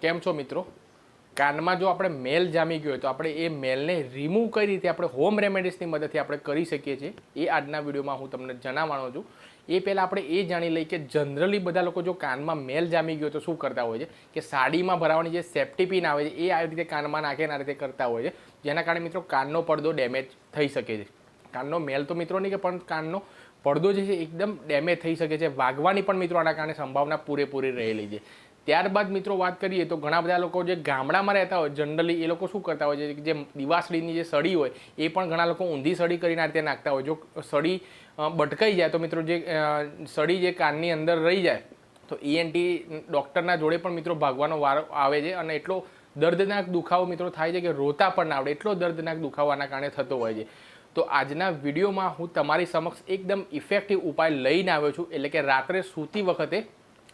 કેમ છો મિત્રો? કાનમાં જો આપણે મેલ જામી ગયો હોય તો આપણે એ મેલને રિમૂવ કઈ રીતે આપણે હોમ રેમેડીઝની મદદથી આપણે કરી શકીએ છીએ? એ આજના વિડીયોમાં હું તમને જણાવવાનો છું. એ પહેલાં આપણે એ જાણી લઈએ કે જનરલી બધા લોકો જો કાનમાં મેલ જામી ગયો તો શું કરતા હોય છે? કે સાડીમાં ભરાવાની જે સેફ્ટી પિન આવે છે, એ આવી રીતે કાનમાં નાખે આ રીતે કરતા હોય છે. જેના કારણે મિત્રો કાનનો પડદો ડેમેજ થઈ શકે છે. કાનનો મેલ તો મિત્રો નહીં કે પણ કાનનો પડદો જે છે એકદમ ડેમેજ થઈ શકે છે. વાગવાની પણ મિત્રો આના કારણે સંભાવના પૂરેપૂરી રહેલી છે. ત્યારબાદ મિત્રો વાત કરીએ તો ઘણા બધા લોકો જે ગામડામાં રહેતા હોય જનરલી એ લોકો શું કરતા હોય છે? જે દિવાસળીની જે સળી હોય, એ પણ ઘણા લોકો ઊંધી સળી કરીને આ રીતે નાખતા હોય. જો સળી બટકાઈ જાય તો મિત્રો જે સળી જે કાનની અંદર રહી જાય, તો ઈએનટી ડૉક્ટરના જોડે પણ મિત્રો ભાગવાનો વારો આવે છે અને એટલો દર્દનાક દુખાવો મિત્રો થાય છે કે રોતા પણ ના આવડે. એટલો દર્દનાક દુખાવો કારણે થતો હોય છે. તો આજના વિડીયોમાં હું તમારી સમક્ષ એકદમ ઇફેક્ટિવ ઉપાય લઈને આવ્યો છું. એટલે કે રાત્રે સૂતી વખતે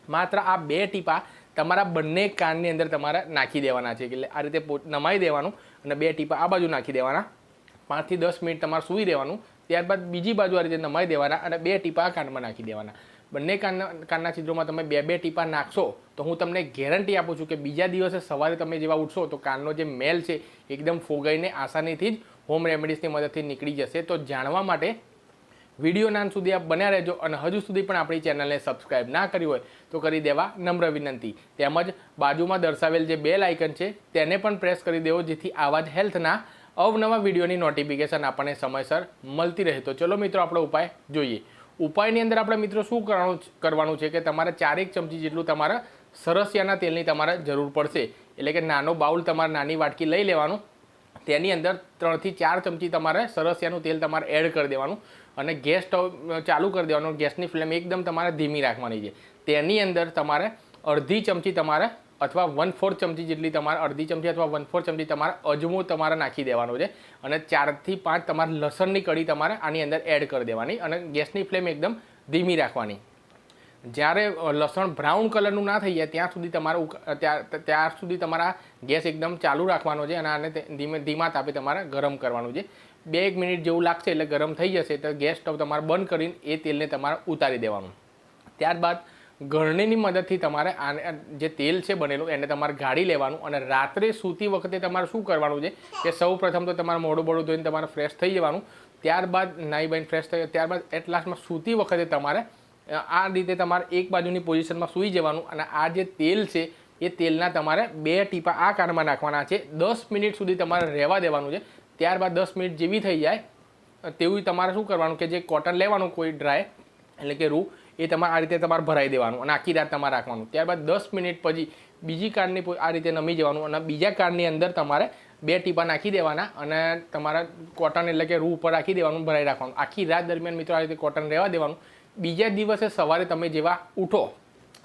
માત્ર આ બે ટીપા તમારા બંને કાનની અંદર તમારે નાખી દેવાના છે. એટલે આ રીતે નમાઈ દેવાનું અને બે ટીપા આ બાજુ નાખી દેવાના. પાંચથી દસ મિનિટ તમારે સૂઈ રહેવાનું. ત્યારબાદ બીજી બાજુ આ રીતે નમાઈ દેવાના અને બે ટીપા કાનમાં નાખી દેવાના. બંને કાનના કાનના છિદ્રોમાં તમે બે બે ટીપા નાખશો તો હું તમને ગેરંટી આપું છું કે બીજા દિવસે સવારે તમે જેવા ઉઠશો તો કાનનો જે મેલ છે એકદમ ફોગાઈને આસાનીથી જ હોમ રેમેડીઝની મદદથી નીકળી જશે. તો જાણવા માટે વીડિયો નાન સુધી આપ બન્યા રહેજો અને હજુ સુધી પણ આપણી ચેનલને સબસ્ક્રાઇબ ના કરી હોય તો કરી દેવા નમ્ર વિનંતી. તેમજ બાજુમાં દર્શાવેલ જે બેલ આઇકન છે, તેને પણ પ્રેસ કરી દેવો જેથી આવા જ હેલ્થના અવનવા વિડીયોની નોટિફિકેશન આપણને સમયસર મળતી રહે. તો ચલો મિત્રો, આપણો ઉપાય જોઈએ. ઉપાયની અંદર આપણે મિત્રો શું કરવાનું કરવાનું છે કે તમારે ચારેક ચમચી જેટલું તમારા સરસિયાના તેલની તમારે જરૂર પડશે. એટલે કે નાનો બાઉલ તમારે નાની વાટકી લઈ લેવાનું. તેની અંદર ત્રણથી ચાર ચમચી તમારે સરસિયાનું તેલ તમારે એડ કરી દેવાનું. અને ગેસ સ્ટવ ચાલુ કરી દેવાનો. ગેસની ફ્લેમ એકદમ તમારે ધીમી રાખવાની છે. તેની અંદર તમારે અડધી ચમચી તમારે અથવા વન ફોર્થ ચમચી જેટલી તમારે અડધી ચમચી અથવા વન ફોર્થ ચમચી તમારે અજમો તમારે નાખી દેવાનો છે. અને ચારથી પાંચ તમારે લસણની કડી તમારે આની અંદર એડ કરી દેવાની અને ગેસની ફ્લેમ એકદમ ધીમી રાખવાની. જ્યારે લસણ બ્રાઉન કલરનું ના થઈ જાય, ત્યાં સુધી તમારે ત્યાં સુધી તમારા ગેસ એકદમ ચાલુ રાખવાનો છે અને આને ધીમે, ધીમા તાપે તમારે ગરમ કરવાનું છે. બે એક મિનિટ જેવું લાગશે એટલે ગરમ થઈ જશે તો ગેસ સ્ટવ તમારે બંધ કરીને એ તેલને તમારે ઉતારી દેવાનું. ત્યારબાદ ઘરણીની મદદથી તમારે આને, જે તેલ છે બનેલું, એને તમારે ગાળી લેવાનું અને રાત્રે સૂતી વખતે તમારે શું કરવાનું છે કે સૌ તો તમારે મોડું બોડું ધોઈને તમારે ફ્રેશ થઈ જવાનું. ત્યારબાદ નાઈ બાઈને ફ્રેશ થઈ, ત્યારબાદ એટ લાસ્ટમાં સૂતી વખતે તમારે આ રીતે તમારે એક બાજુની પોઝિશનમાં સૂઈ જવાનું અને આ જે તેલ છે એ તેલના તમારે બે ટીપા આ કાનમાં નાખવાના છે. દસ મિનિટ સુધી તમારે રહેવા દેવાનું છે. ત્યારબાદ દસ મિનિટ જેવી થઈ જાય તેવું તમારે શું કરવાનું કે જે કોટન લેવાનું કોઈ ડ્રાય, એટલે કે રૂ, એ તમારે આ રીતે તમારે ભરાઈ દેવાનું અને આખી રાત તમારે રાખવાનું. ત્યારબાદ દસ મિનિટ પછી બીજી કારની આ રીતે નમી જવાનું અને બીજા કારની અંદર તમારે બે ટીપા નાખી દેવાના અને તમારા કોટન એટલે કે રૂ ઉપર રાખી દેવાનું ભરાઈ રાખવાનું. આખી રાત દરમિયાન મિત્રો આ રીતે કોટન રહેવા દેવાનું. બીજા દિવસે સવારે તમે જેવા ઉઠો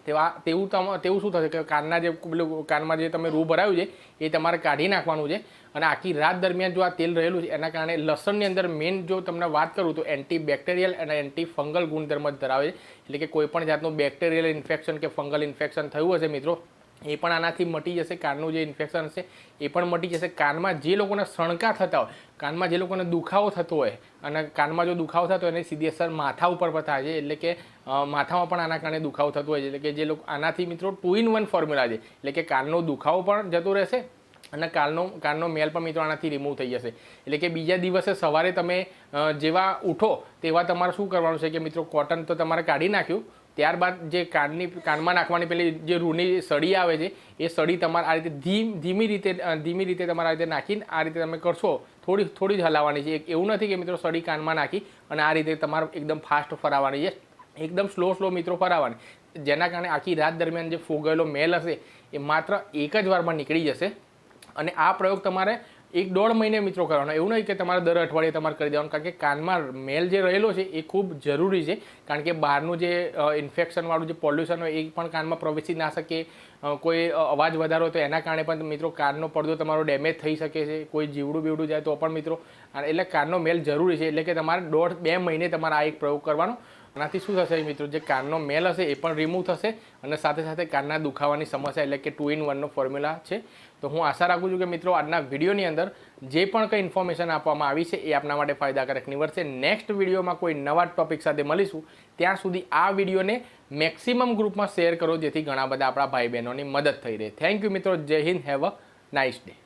તેવા તેવું તેવું શું થશે? કે કાનના જે પેલું કાનમાં જે તમે રૂ ભરાયું છે, એ તમારે કાઢી નાખવાનું છે. અને આખી રાત દરમિયાન જો આ તેલ રહેલું છે, એના કારણે લસણની અંદર મેઇન જો તમને વાત કરું તો એન્ટી બેક્ટેરિયલ અને એન્ટી ફંગલ ગુણધર્મ જ ધરાવે છે. એટલે કે કોઈપણ જાતનું બેક્ટેરિયલ ઇન્ફેક્શન કે ફંગલ ઇન્ફેક્શન થયું હશે મિત્રો, એ પણ આનાથી મટી જશે. કાનનું જે ઇન્ફેક્શન હશે, એ પણ મટી જશે. કાનમાં જે લોકોને સણકા થતા હોય, કાનમાં જે લોકોને દુખાવો થતો હોય, અને કાનમાં જો દુખાવો થતો હોય, એની સીધી અસર માથા ઉપર પણ થાય છે. એટલે કે માથામાં પણ આના કારણે દુખાવો થતો હોય છે. એટલે કે જે લોકો આનાથી મિત્રો ટુ ઇન વન ફોર્મ્યુલા છે. એટલે કે કાનનો દુખાવો પણ જતો રહેશે અને કાનનો કાનનો મેલ પણ મિત્રો આનાથી રિમૂવ થઈ જશે. એટલે કે બીજા દિવસે સવારે તમે જેવા ઉઠો તેવા તમારે શું કરવાનું છે કે મિત્રો કોટન તો તમારે કાઢી નાખ્યું. ત્યારબાદ જે કાનની કાનમાં નાખવાની પેલી જે રૂની સડી આવે છે, એ સડી તમારે આ રીતે ધીમ ધીમી રીતે ધીમી રીતે તમારે આ રીતે નાખીને આ રીતે તમે કરશો. થોડી થોડી જ હલાવવાની છે. એવું નથી કે મિત્રો સડી કાનમાં નાખી અને આ રીતે તમારે એકદમ ફાસ્ટ ફરાવવાની છે. એકદમ સ્લો સ્લો મિત્રો ફરાવવાની. જેના કારણે આખી રાત દરમિયાન જે ફોગેલો મેલ હશે, એ માત્ર એક જ વારમાં નીકળી જશે. અને આ પ્રયોગ તમારે એક દોઢ મહિને મિત્રો કરવાનો. એવું નહીં કે તમારે દર અઠવાડિયે તમારે કરી દેવાનું. કારણ કે કાનમાં મેલ જે રહેલો છે, એ ખૂબ જરૂરી છે. કારણ કે બહારનું જે ઇન્ફેક્શનવાળું જે પોલ્યુશન હોય, એ પણ કાનમાં પ્રવેશી ના શકે. કોઈ અવાજ વધારો તો એના કારણે પણ મિત્રો કાનનો પડદો તમારો ડેમેજ થઈ શકે છે. કોઈ જીવડું બીવડું જાય તો પણ મિત્રો એટલે કાનનો મેલ જરૂરી છે. એટલે કે તમારે દોઢ બે મહિને તમારે આ એક પ્રયોગ કરવાનો. આનાથી શું થશે મિત્રો? જે કાનનો મેલ હશે એ પણ રિમૂવ થશે અને સાથે સાથે કાનના દુખાવાની સમસ્યા એટલે કે ટુ ઇન વનનો ફોર્મ્યુલા છે. તો હું આશા રાખું છું કે મિત્રો આજના વિડીયોની અંદર જે પણ કંઈ ઇન્ફોર્મેશન આપવામાં આવી છે એ આપના માટે ફાયદાકારક નીવડશે. નેક્સ્ટ વિડીયોમાં કોઈ નવા ટોપિક સાથે મળીશું. ત્યાં સુધી આ વિડીયોને મેક્સિમમ ગ્રુપમાં શેર કરો જેથી ઘણા બધા આપણા ભાઈ બહેનોની મદદ થઈ રહે. થેન્ક યુ મિત્રો. Jai Hind. Have a nice day